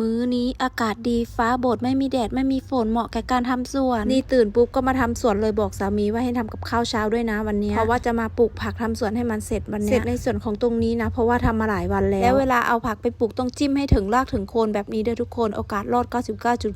มื้อนี้อากาศดีฟ้าโบดไม่มีแดดไม่มีฝนเหมาะแก่การทำสวน นี่ตื่นปุ๊บก็มาทำสวนเลยบอกสามีว่าให้ทำกับข้าวเช้าด้วยนะวันเนี้ยเพราะว่าจะมาปลูกผักทำสวนให้มันเสร็จวันเนี้ยเสร็จในส่วนของตรงนี้นะ เพราะว่าทำมาหลายวันแล้วแล้วเวลาเอาผักไปปลูกต้องจิ้มให้ถึงรากถึงโคนแบบนี้ด้วยทุกคนโอกาสรอด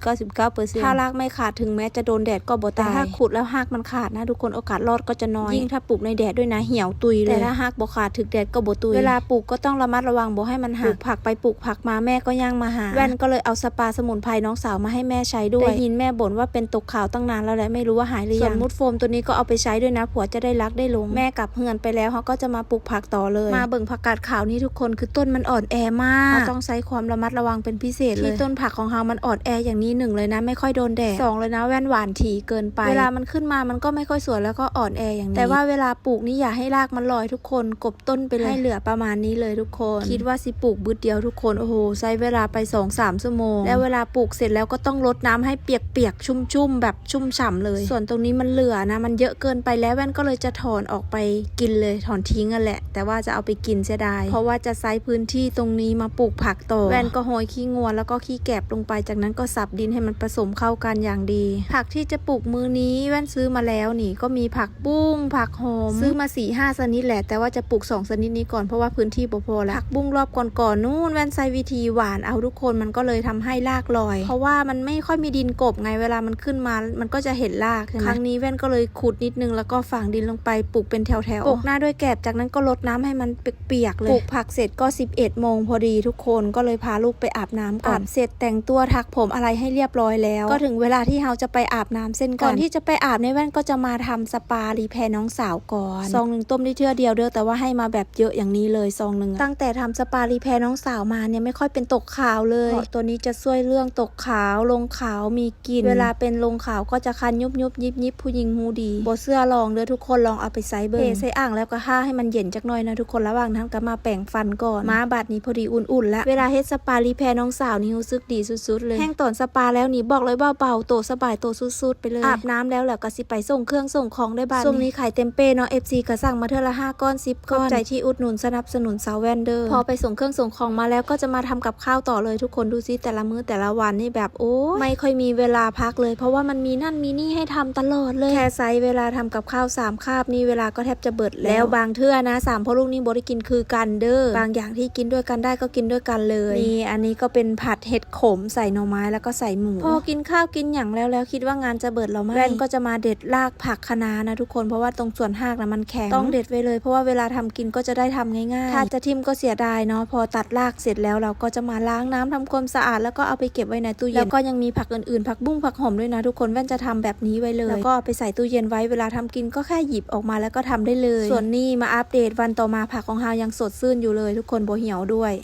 99.99%ถ้ารากไม่ขาดถึงแม้จะโดนแดดก็บ่ตายแต่ถ้าขุดแล้วรากมันขาดนะทุกคนโอกาสรอดก็จะน้อยยิ่งถ้าปลูกในแดดด้วยนะเหี่ยวตุยเลยแต่ถ้ารากบ่ขาดถึงแดดก็บ่ตุยเวลาปลูกก็ต้องระมัดระวังบ่ให้มันหักปลูกผักไปปลูกผักมาแม่ก็ย่างมาหาแว่นก็เลยเอาสปาสมุนไพรน้องสาวมาให้แม่ใช้ด้วยได้ยินแม่บ่นว่าเป็นตกขาวตั้งนานแล้วแหละไม่รู้ว่าหายหรือยังส่วนมุดโฟมตัวนี้ก็เอาไปใช้ด้วยนะผัวจะได้รักได้หลงแม่กลับเฮือนไปแล้วเขาก็จะมาปลูกผักต่อเลย มาเบิ่งผักกาดขาวนี่ทุกคนคือต้นมันอ่อนแอมากเราต้องใช้ความระมัดระวังเป็นพิเศษเลยที่ต้นผักของเรามันอ่อนแออย่างนี้หนึ่งเลยนะ ไม่ค่อยโดนแดดสองเลยนะแว่นหวานถี่เกินไป เวลามันขึ้นมามันก็ไม่ค่อยสวยแล้วก็อ่อนแออย่างนี้แต่ว่าเวลาปลูกนี่อย่าให้รากมันลอยทุกคนกบต้นไปเลยให้เหลือประมาณนี้เลยทุกคน คิดว่าสิปลูกบึดเดียวทุกคนโอ้โหใช้เวลาไป2อสามชั่วโมง แล้วเวลาปลูกเสร็จแล้วก็ต้องรดน้ำให้เปียกๆ ชุ่มๆ แบบชุ่มฉ่ำเลย ส่วนตรงนี้มันเหลือนะ มันเยอะเกินไปแล้วแว่นก็เลยจะถอนออกไปกินเลยถอนทิ้งกันแหละ แต่ว่าจะเอาไปกินเสียดาย เพราะว่าจะใช้พื้นที่ตรงนี้มาปลูกผักต่อ แว่นก็โหยขี้งัวแล้วก็ขี้แกบลงไป จากนั้นก็สับดินให้มันผสมเข้ากันอย่างดี ผักที่จะปลูกมือนี้แว่นซื้อมาแล้วนี่ก็มีผักบุ้ง ผักหอม ซื้อมา4ี่ห้าชนิดแหละ แต่ว่าจะปลูก2ชนิดนี้ก่อนเพราะว่าพื้นที่บ่พอแล้วผักบุ้งรอบก่อนๆนู่นแว่นใช้วิธีหวานเอาทุกคนมันก็เลยทำให้รากลอย เพราะว่ามันไม่ค่อยมีดินกบไงเวลามันขึ้นมา มันก็จะเห็นรากใช่ไหมครั้งนี้แว่นก็เลยขุดนิดนึงแล้วก็ฝังดินลงไปปลูกเป็นแถวๆปลูกหน้าด้วยแกบจากนั้นก็รดน้ำให้มันเปียกๆเลยปลูกผักเสร็จก็ 11โมงพอดีทุกคนก็เลยพาลูกไปอาบน้ำก่อนอาบเสร็จแต่งตัวทักผมอะไรให้เรียบร้อยแล้ว ก็ถึงเวลาที่เราจะไปอาบน้ำเส้นกันก่อนที่จะไปอาบในแว่นก็จะมาทำสปารีแพร์น้องสาวก่อนซองหนึ่งต้มได้เทื่อเดียวเด้อแต่ว่าให้มาแบบเยอะอย่างนี้เลยซองหนึ่งอะตั้งแต่ทำสปารีแพร์น้องสาวมาเนี่ยไม่ค่อยเป็นตกขาวเลยเพราะตัวนี้จะช่วยเรื่องตกขาวลงขาวมีกลิ่น เวลาเป็นลงขาวก็จะคันยุบยุบยิบยิบผู้หญิงหูดีบเสื้อลองเด้อทุกคนลองเอาไปใส่เบอร์ใส่อ่างแล้วก็ห้าให้มันเย็นจักหน่อยนะทุกคนระหว่างนั้นก็มาแปรงฟันก่อนมาบัดนี้พอดีอุ่นๆแล้วเวลาเฮ็ดสปารีแพร์น้องสาวนี่รู้สึกดีสุดๆเลยแห้งตอนสปาแล้วนี่บอกเลยเบาๆโตสบายโตสุดๆไปเลยอาบน้ำแล้วแหละก็สิไปส่งเครื่องส่งของได้บ้านช่วงนี้ขายเต็มเป้เนาะ FC ก็สั่งมาเท่าละ5ก้อน10ก้อนขอบใจที่อุดหนุนสนับสนุนสาวแวนเดอร์พอไปส่งเครื่องส่งของมาแล้วก็จะมาทำกับข้าวต่อเลยทุกคนดูซิแต่ละมื้อแต่ละวันนี่แบบโอ้ไม่ค่อยมีเวลาพักเลย เพราะว่ามันมีนั่นมีนี่ให้ทำตลอดเลยแค่ไซส์เวลาทำกับข้าวสามคาบนี่เวลาก็แทบจะเบิดแล้วบางเทื่อนะสามพ่อลูกนี่บริกินคือกันเด้อบางอย่างที่กินด้วยกันได้ก็กินด้วยกันเลยนี่อันนี้ก็เป็นผัดเห็ดขมใส่หน่อไม้แล้วก็ใส่หมูพอกินข้าวกินอย่างแล้วแล้วคิดว่างานจะเบิดเราไหมแว่นก็จะมาเด็ดรากผักคะน้านะทุกคนเพราะว่าตรงส่วนหากนะมันแข็งต้องเด็ดไว้เลย เพราะว่าเวลาทำกินก็จะได้ทำง่ายๆถ้าจะทิมก็เสียดายเนาะพอตัดรากเสร็จแล้วเราก็จะมาล้างน้ำทำความสะอาดแล้วก็เอาไปเก็บไว้ในตู้เย็น แล้วก็ยังมีผักอื่นๆ ผักบุ้งผักหอมด้วยนะทุกคนแว่นจะทำแบบนี้ไว้เลย แล้วก็เอาไปใส่ตู้เย็นไว้เวลาทำกินก็แค่หยิบออกมาแล้วก็ทำได้เลย ส่วนนี้มาอัปเดตวันต่อมาผักของเฮายังสดชื่นอยู่เลย ทุกคนโบเหี่ยวด้วย